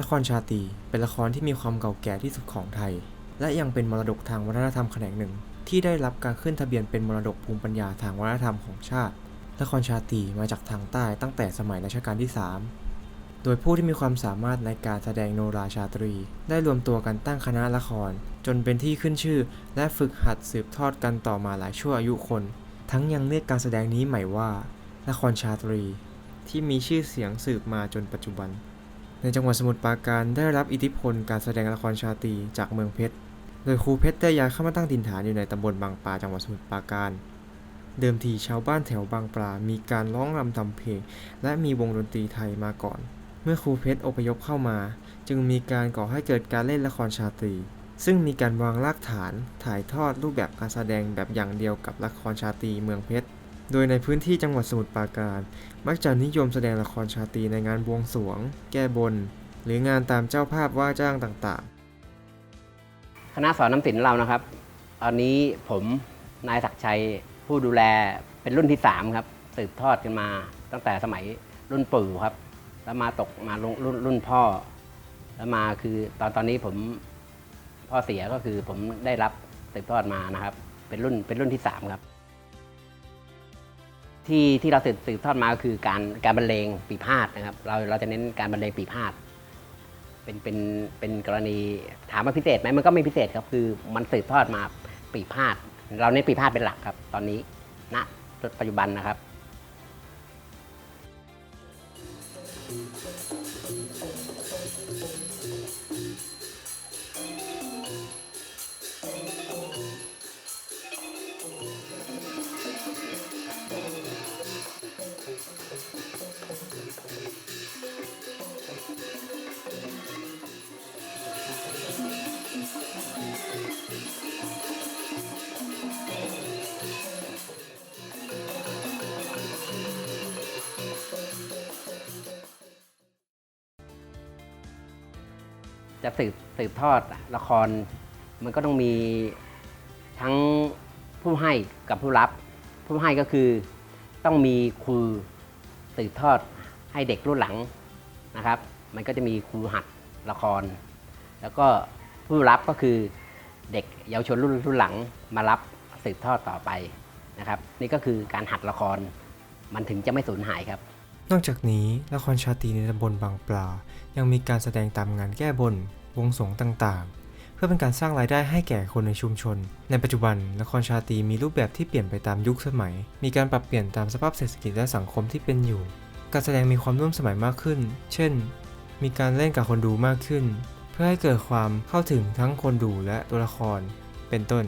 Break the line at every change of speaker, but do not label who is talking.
ละครชาตีเป็นละครที่มีความเก่าแก่ที่สุดของไทย และยังเป็นมรดกทางวัฒนธรรมแขนงหนึ่ง ที่ได้รับการขึ้นทะเบียนเป็นมรดกภูมิปัญญาทางวัฒนธรรมของชาติ ละครชาตีมาจากทางใต้ตั้งแต่สมัยรัชกาลที่ 3 โดยผู้ที่มีความสามารถในการแสดงโนราชาตรี ได้รวมตัวกันตั้งคณะละคร จนเป็นที่ขึ้นชื่อ และฝึกหัดสืบทอดกันต่อมาหลายชั่วอายุคน ทั้งยังเรียกการแสดงนี้ใหม่ว่า ละครชาตรี ที่มีชื่อเสียงสืบมาจนปัจจุบัน ในจังหวัดสมุทรปราการได้รับอิทธิพลการแสดงละครชาตรีจากเมืองเพชร โดยครูเพชรได้ย้ายเข้ามาตั้งถิ่นฐานอยู่ในตำบลบางปลาจังหวัดสมุทรปราการ เดิมทีชาวบ้านแถวบางปลา มีการร้องรำทำเพลง และมีวงดนตรีไทยมาก่อน เมื่อครูเพชรอพยพเข้ามา จึงมีการก่อให้เกิดการเล่นละครชาตรี ซึ่งมีการวางรากฐานถ่ายทอดรูปแบบการแสดงแบบอย่างเดียวกับละครชาตรีเมืองเพชร โดยในพื้นที่จังหวัดสมุทรปราการ มักจะนิยมแสดงละครชาตรีในงานบวงสรวง แก้บน หรืองานตามเจ้าภาพว่าจ้างต่างๆ
คณะสอนน้ำศิลป์เรานะครับ ตอนนี้ผมนายศักชัยผู้ดูแลเป็นรุ่นที่ 3 ครับ สืบทอดกันมา ตั้งแต่สมัยรุ่นปู่ครับ แล้วมาตกมาลงรุ่นรุ่นพ่อ แล้วมาคือตอนตอนนี้ผมพ่อเสียก็คือผมได้รับสืบทอดมานะครับ เป็นรุ่นเป็นรุ่นที่ 3 ครับ ที่ที่เราสืบสืบทอดมาก็คือการการบรรเลงปีพาดนะครับ เราเราจะเน้นการบรรเลงปีพาดเป็นเป็นเป็นกรณีถามว่าพิเศษไหมมันก็ไม่พิเศษครับคือมันสืบทอดมาปีพาดเราเน้นปีพาดเป็นหลักครับ ตอนนี้ณปัจจุบันนะครับ จะสืบสืบทอดละคร มันก็ต้องมีทั้งผู้ให้กับผู้รับ ผู้ให้ก็คือต้องมีครูสืบทอดให้เด็กรุ่นหลังนะครับ มันก็จะมีครูหัดละคร แล้วก็ผู้รับก็คือเด็กเยาวชนรุ่นรุ่นหลังมารับสืบทอดต่อไปนะครับ นี่ก็คือการหัดละครมันถึงจะไม่สูญหายครับ
นอกจากนี้ละครชาตรีในตำบลบางปลา ยังมีการแสดงตามงานแก้บน วงสงฆ์ต่างๆ เพื่อเป็นการสร้างรายได้ให้แก่คนในชุมชน ในปัจจุบันละครชาตรีมีรูปแบบที่เปลี่ยนไปตามยุคสมัย มีการปรับเปลี่ยนตามสภาพเศรษฐกิจและสังคมที่เป็นอยู่ การแสดงมีความร่วมสมัยมากขึ้น เช่น มีการเล่นกับคนดูมากขึ้น เพื่อให้เกิดความเข้าถึงทั้งคนดูและตัวละคร เป็นต้น